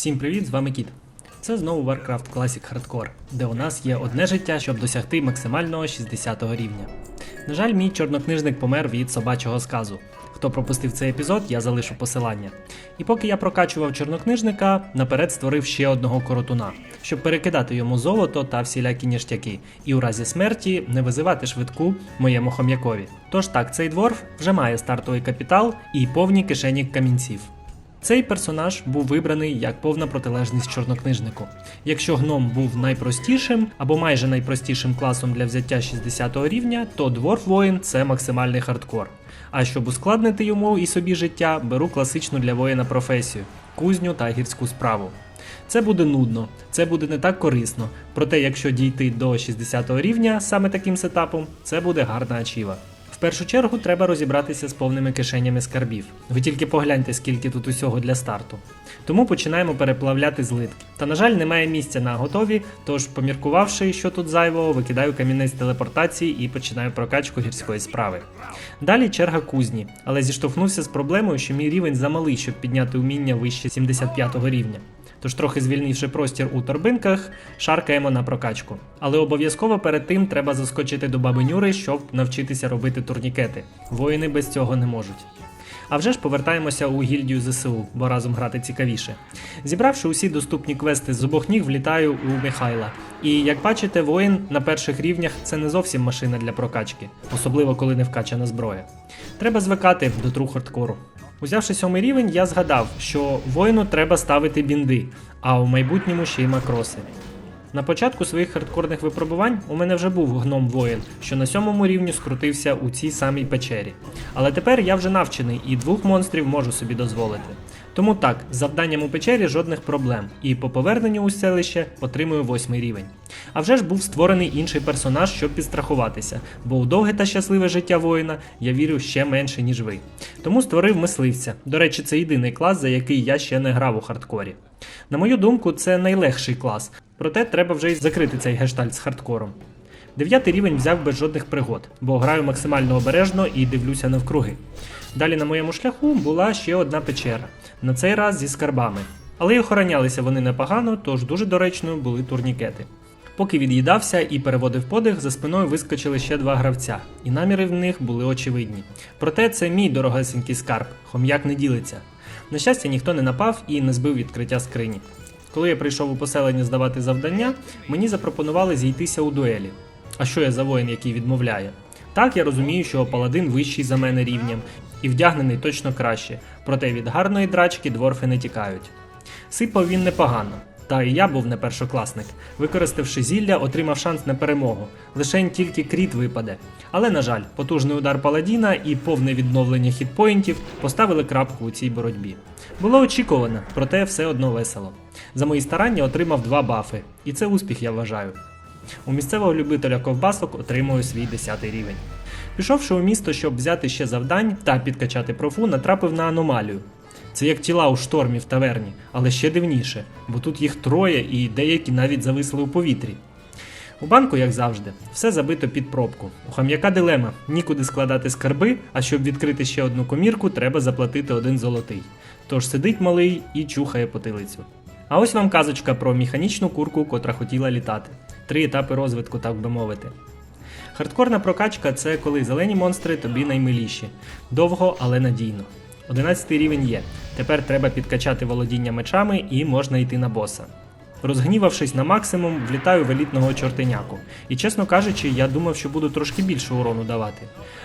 Всім привіт, з вами Кіт. Це знову Warcraft Classic Hardcore, де у нас є одне життя, щоб досягти максимального 60 го рівня. На жаль, мій чорнокнижник помер від собачого сказу. Хто пропустив цей епізод, я залишу посилання. І поки я прокачував чорнокнижника, наперед створив ще одного коротуна, щоб перекидати йому золото та всілякі ніштяки, і у разі смерті не визивати швидку моєму хом'якові. Тож так, цей дворф вже має стартовий капітал і повні кишені камінців. Цей персонаж був вибраний як повна протилежність чорнокнижнику. Якщо гном був найпростішим або майже найпростішим класом для взяття 60 го рівня, то дворф воїн це максимальний хардкор. А щоб ускладнити йому і собі життя, беру класичну для воїна професію кузню та гірську справу. Це буде нудно, це буде не так корисно. Проте, якщо дійти до 60 го рівня саме таким сетапом, це буде гарна ачіва. Першу чергу треба розібратися з повними кишенями скарбів. Ви тільки погляньте, скільки тут усього для старту. Тому починаємо переплавляти злитки. Та, на жаль, немає місця на готові, тож, поміркувавши, що тут зайвого, викидаю камінець телепортації і починаю прокачку гірської справи. Далі черга кузні, але зіштовхнувся з проблемою, що мій рівень замалий, щоб підняти уміння вище 75 рівня. Тож, трохи звільнивши простір у торбинках, шаркаємо на прокачку. Але обов'язково перед тим треба заскочити до баби Нюри, щоб навчитися робити турнікети. Воїни без цього не можуть. А вже ж повертаємося у гільдію ЗСУ, бо разом грати цікавіше. Зібравши усі доступні квести з обох ніг, влітаю у Михайла. І як бачите, воїн на перших рівнях це не зовсім машина для прокачки, особливо коли не вкачана зброя. Треба звикати до тру хардкору. Узявши сьомий рівень, я згадав, що воїну треба ставити бінди, а у майбутньому ще й макроси. На початку своїх хардкорних випробувань у мене вже був гном воїн, що на сьомому рівні скрутився у цій самій печері. Але тепер я вже навчений і двох монстрів можу собі дозволити. Тому так, з завданням у печері жодних проблем, і по поверненню у селище отримую восьмий рівень. А вже ж був створений інший персонаж, щоб підстрахуватися, бо у довге та щасливе життя воїна я вірю ще менше, ніж ви. Тому створив мисливця. До речі, це єдиний клас, за який я ще не грав у хардкорі. На мою думку, це найлегший клас, проте треба вже й закрити цей гештальт з хардкором. Дев'ятий рівень взяв без жодних пригод, бо граю максимально обережно і дивлюся навкруги. Далі на моєму шляху була ще одна печера, на цей раз зі скарбами. Але й охоронялися вони непогано, тож дуже доречною були турнікети. Поки від'їдався і переводив подих, за спиною вискочили ще два гравця, і наміри в них були очевидні. Проте це мій дорогесенький скарб, хом'як не ділиться. На щастя, ніхто не напав і не збив відкриття скрині. Коли я прийшов у поселення здавати завдання, мені запропонували зійтися у дуелі. А що я за воїн, який відмовляє? Так, я розумію, що паладин вищий за мене рівнем і вдягнений точно краще, проте від гарної драчки дворфи не тікають. Сипав він непогано. Та і я був не першокласник. Використавши зілля, отримав шанс на перемогу. Лишень тільки кріт випаде. Але, на жаль, потужний удар паладіна і повне відновлення хітпоінтів поставили крапку у цій боротьбі. Було очікувано, проте все одно весело. За мої старання отримав два бафи, і це успіх, я вважаю. У місцевого любителя ковбасок отримую свій 10 рівень. Пішовши у місто, щоб взяти ще завдань та підкачати профу, натрапив на аномалію. Це як тіла у штормі в таверні, але ще дивніше, бо тут їх троє і деякі навіть зависли у повітрі. У банку, як завжди, все забито під пробку. У хам'яка дилема: нікуди складати скарби, а щоб відкрити ще одну комірку, треба заплатити один золотий. Тож сидить малий і чухає потилицю. А ось вам казочка про механічну курку, котра хотіла літати. Три етапи розвитку, так би мовити. Хардкорна прокачка це коли зелені монстри тобі наймиліші. Довго, але надійно. 11 рівень є. Тепер треба підкачати володіння мечами і можна йти на боса. Розгнівавшись на максимум, влітаю в елітного чортеняку. І чесно кажучи, я думав, що буду трошки більше урону давати.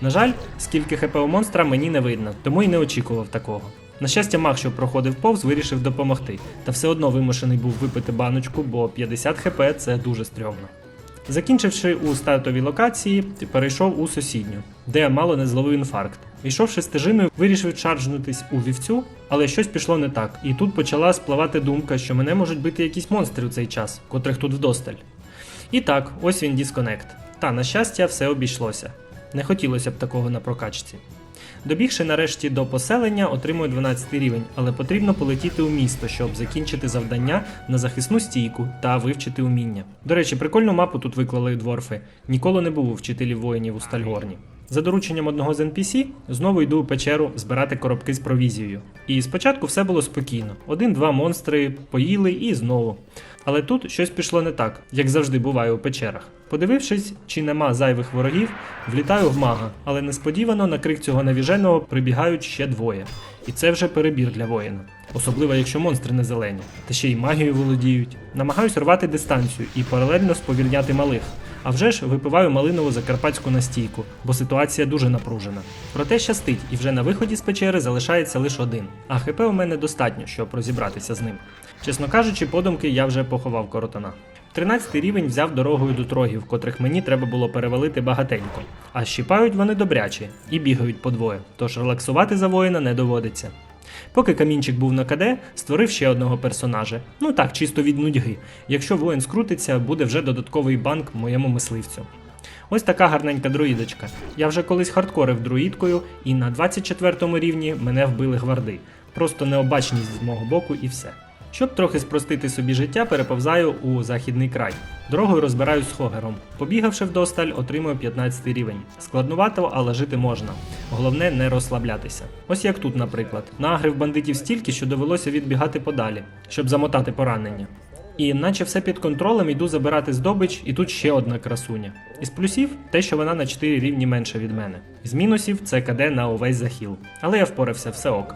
На жаль, скільки хп у монстра мені не видно, тому й не очікував такого. На щастя, маг, що проходив повз, вирішив допомогти, та все одно вимушений був випити баночку, бо 50 хп це дуже стрьомно. Закінчивши у стартовій локації, перейшов у сусідню, де мало не зловив інфаркт. Війшовши стежиною, вирішив чаржнутись у вівцю, але щось пішло не так. І тут почала спливати думка, що мене можуть бити якісь монстри у цей час, котрих тут вдосталь. І так, ось він дисконект. Та, на щастя, все обійшлося. Не хотілося б такого на прокачці. Добігши нарешті до поселення, отримую 12 рівень, але потрібно полетіти у місто, щоб закінчити завдання на захисну стійку та вивчити уміння. До речі, прикольну мапу тут виклали дворфи. Ніколи не був у вчителів воїнів у Стальгорні. За дорученням одного з NPC знову йду у печеру збирати коробки з провізією. І спочатку все було спокійно. Один-два монстри поїли і знову. Але тут щось пішло не так, як завжди буває у печерах. Подивившись, чи нема зайвих ворогів, влітаю в мага, але несподівано на крик цього навіженого прибігають ще двоє. І це вже перебір для воїна. Особливо якщо монстри не зелені, та ще й магією володіють. Намагаюсь рвати дистанцію і паралельно сповільняти малих. А вже ж випиваю малинову закарпатську настійку, бо ситуація дуже напружена. Проте щастить, і вже на виході з печери залишається лише один. А ХП у мене достатньо, щоб розібратися з ним. Чесно кажучи, подумки я вже поховав коротана. 13 рівень взяв дорогою до трогів, котрих мені треба було перевалити багатенько. А щіпають вони добрячі і бігають по двоє, тож релаксувати за воїна не доводиться. Поки камінчик був на КД, створив ще одного персонажа. Ну так, чисто від нудьги. Якщо воїн скрутиться, буде вже додатковий банк моєму мисливцю. Ось така гарненька друїдочка. Я вже колись хардкорив друїдкою, і на 24 рівні мене вбили гварди. Просто необачність з мого боку і все. Щоб трохи спростити собі життя, переповзаю у західний край. Дорогою розбираюсь з Хогером. Побігавши вдосталь, отримую 15 рівень. Складнувато, але жити можна. Головне не розслаблятися. Ось як тут, наприклад. Нагрив бандитів стільки, що довелося відбігати подалі, щоб замотати поранення. І наче все під контролем, йду забирати здобич, і тут ще одна красуня. Із плюсів те, що вона на 4 рівні менше від мене. З мінусів це КД на увесь захіл. Але я впорався, все ок.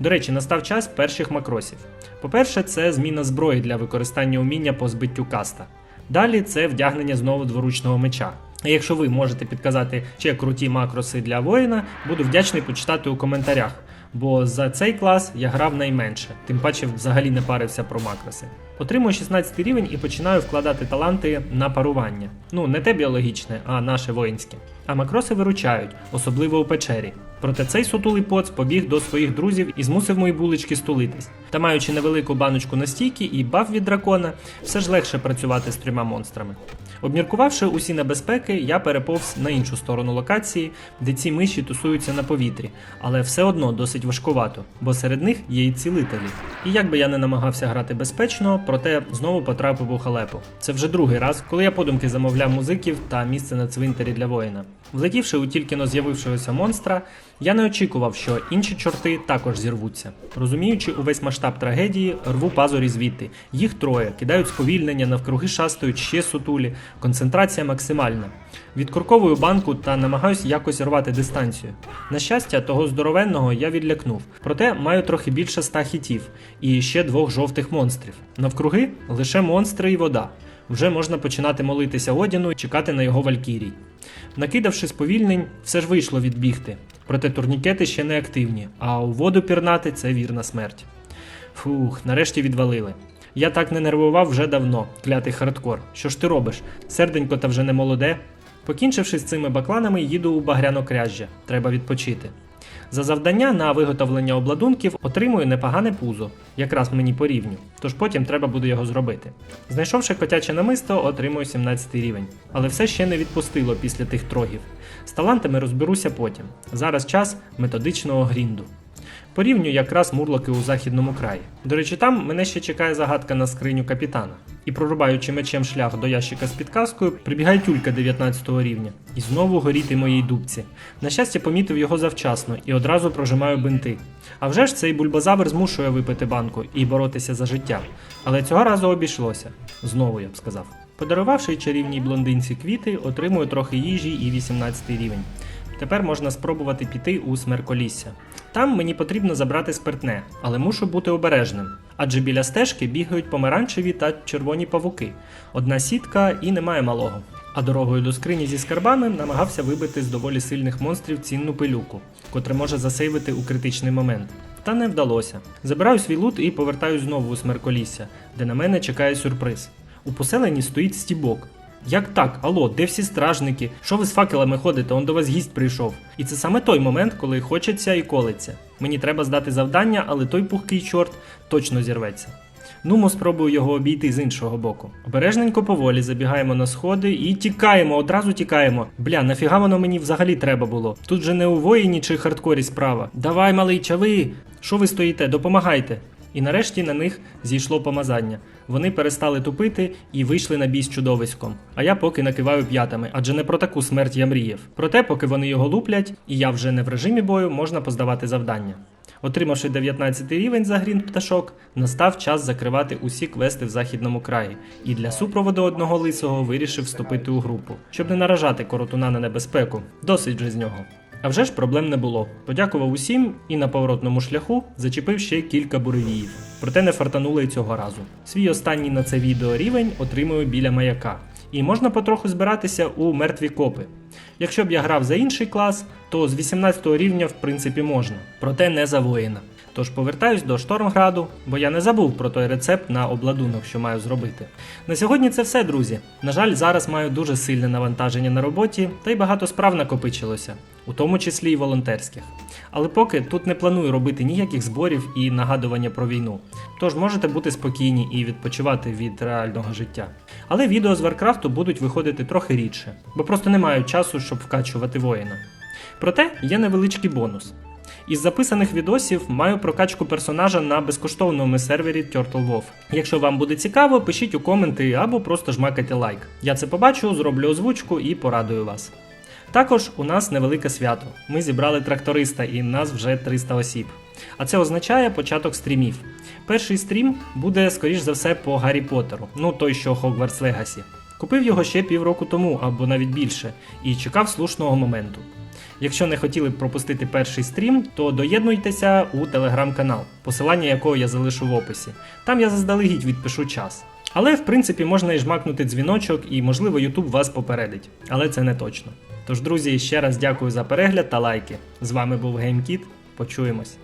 До речі, настав час перших макросів. По-перше, це зміна зброї для використання уміння по збиттю каста. Далі це вдягнення знову дворучного меча. А якщо ви можете підказати ще круті макроси для воїна, буду вдячний почитати у коментарях. Бо за цей клас я грав найменше, тим паче взагалі не парився про макроси. Отримую 16 рівень і починаю вкладати таланти на парування. Ну, не те біологічне, а наше воїнське. А макроси виручають, особливо у печері. Проте цей сутулий поц побіг до своїх друзів і змусив мої булочки стулитись. Та маючи невелику баночку настійки і баф від дракона, все ж легше працювати з трьома монстрами. Обміркувавши усі небезпеки, я переповз на іншу сторону локації, де ці миші тусуються на повітрі, але все одно досить важкувато, бо серед них є і цілителі. І як би я не намагався грати безпечно, проте знову потрапив у халепу. Це вже другий раз, коли я подумки замовляв музиків та місце на цвинтарі для воїна. Влетівши у тільки но з'явившогося монстра, я не очікував, що інші чорти також зірвуться. Розуміючи увесь масштаб трагедії, рву пазурі звідти. Їх троє, кидають сповільнення, навкруги шастають ще сутулі, концентрація максимальна. Відкурковую банку та намагаюсь якось рвати дистанцію. На щастя, того здоровенного я відлякнув, проте маю трохи більше ста хітів і ще двох жовтих монстрів. Навкруги лише монстри і вода. Вже можна починати молитися Одіну і чекати на його валькірій. Накидавши сповільнень, все ж вийшло відбігти. Проте турнікети ще не активні, а у воду пірнати це вірна смерть. Фух, нарешті відвалили. Я так не нервував вже давно, клятий хардкор. Що ж ти робиш? Серденько та вже не молоде. Покінчивши з цими бакланами, їду у багряно-кряжжя. Треба відпочити. За завдання на виготовлення обладунків отримую непогане пузо, якраз мені по рівню, тож потім треба буде його зробити. Знайшовши котяче намисто, отримую 17 рівень, але все ще не відпустило після тих трогів. З талантами розберуся потім. Зараз час методичного грінду. Порівню якраз мурлоки у західному краї. До речі, там мене ще чекає загадка на скриню капітана. І прорубаючи мечем шлях до ящика з підказкою, прибігає тюлька 19 рівня. І знову горіти моїй дубці. На щастя, помітив його завчасно і одразу прожимаю бинти. А вже ж цей бульбазавр змушує випити банку і боротися за життя. Але цього разу обійшлося. Знову я б сказав. Подарувавши чарівній блондинці квіти, отримую трохи їжі і 18 рівень. Тепер можна спробувати піти у смерколісся. Там мені потрібно забрати спиртне, але мушу бути обережним. Адже біля стежки бігають помаранчеві та червоні павуки. Одна сітка і немає малого. А дорогою до скрині зі скарбами намагався вибити з доволі сильних монстрів цінну пилюку, котре може засейвити у критичний момент. Та не вдалося. Забираю свій лут і повертаюсь знову у смерколісся, де на мене чекає сюрприз. У поселенні стоїть стібок. Як так? Алло, де всі стражники? Що ви з факелами ходите? Он до вас гість прийшов. І це саме той момент, коли хочеться і колиться. Мені треба здати завдання, але той пухкий чорт точно зірветься. Нумо спробую його обійти з іншого боку. Обережненько поволі забігаємо на сходи і тікаємо, одразу тікаємо. Бля, нафіга воно мені взагалі треба було? Тут же не у воїні чи хардкорі справа. Давай, малий чави! Що ви стоїте? Допомагайте. І нарешті на них зійшло помазання. Вони перестали тупити і вийшли на бій з чудовиськом. А я поки накиваю п'ятами, адже не про таку смерть я мріяв. Проте, поки вони його луплять, і я вже не в режимі бою, можна поздавати завдання. Отримавши 19 рівень за грін пташок, настав час закривати усі квести в західному краї, і для супроводу одного лисого вирішив вступити у групу, щоб не наражати коротуна на небезпеку. Досить же з нього. А вже ж проблем не було. Подякував усім і на поворотному шляху зачепив ще кілька буревіїв. Проте не фартануло й цього разу. Свій останній на це відео рівень отримую біля маяка. І можна потроху збиратися у мертві копи. Якщо б я грав за інший клас, то з 18 рівня в принципі можна, проте не за воїна. Тож повертаюсь до Штормграду, бо я не забув про той рецепт на обладунок, що маю зробити. На сьогодні це все, друзі. На жаль, зараз маю дуже сильне навантаження на роботі, та й багато справ накопичилося, у тому числі й волонтерських. Але поки тут не планую робити ніяких зборів і нагадування про війну. Тож можете бути спокійні і відпочивати від реального життя. Але відео з Варкрафту будуть виходити трохи рідше, бо просто не маю часу, щоб вкачувати воїна. Проте є невеличкий бонус. Із записаних відосів маю прокачку персонажа на безкоштовному сервері Turtle WoW. Якщо вам буде цікаво, пишіть у коменти або просто жмакайте лайк. Я це побачу, зроблю озвучку і порадую вас. Також у нас невелике свято. Ми зібрали тракториста і нас вже 300 осіб. А це означає початок стрімів. Перший стрім буде, скоріш за все, по Гаррі Поттеру, ну той, що Хогвартс Легасі. Купив його ще півроку тому або навіть більше, і чекав слушного моменту. Якщо не хотіли б пропустити перший стрім, то доєднуйтеся у телеграм-канал, посилання якого я залишу в описі. Там я заздалегідь відпишу час. Але в принципі можна і жмакнути дзвіночок, і можливо YouTube вас попередить, але це не точно. Тож, друзі, ще раз дякую за перегляд та лайки. З вами був GameKit. Почуємось.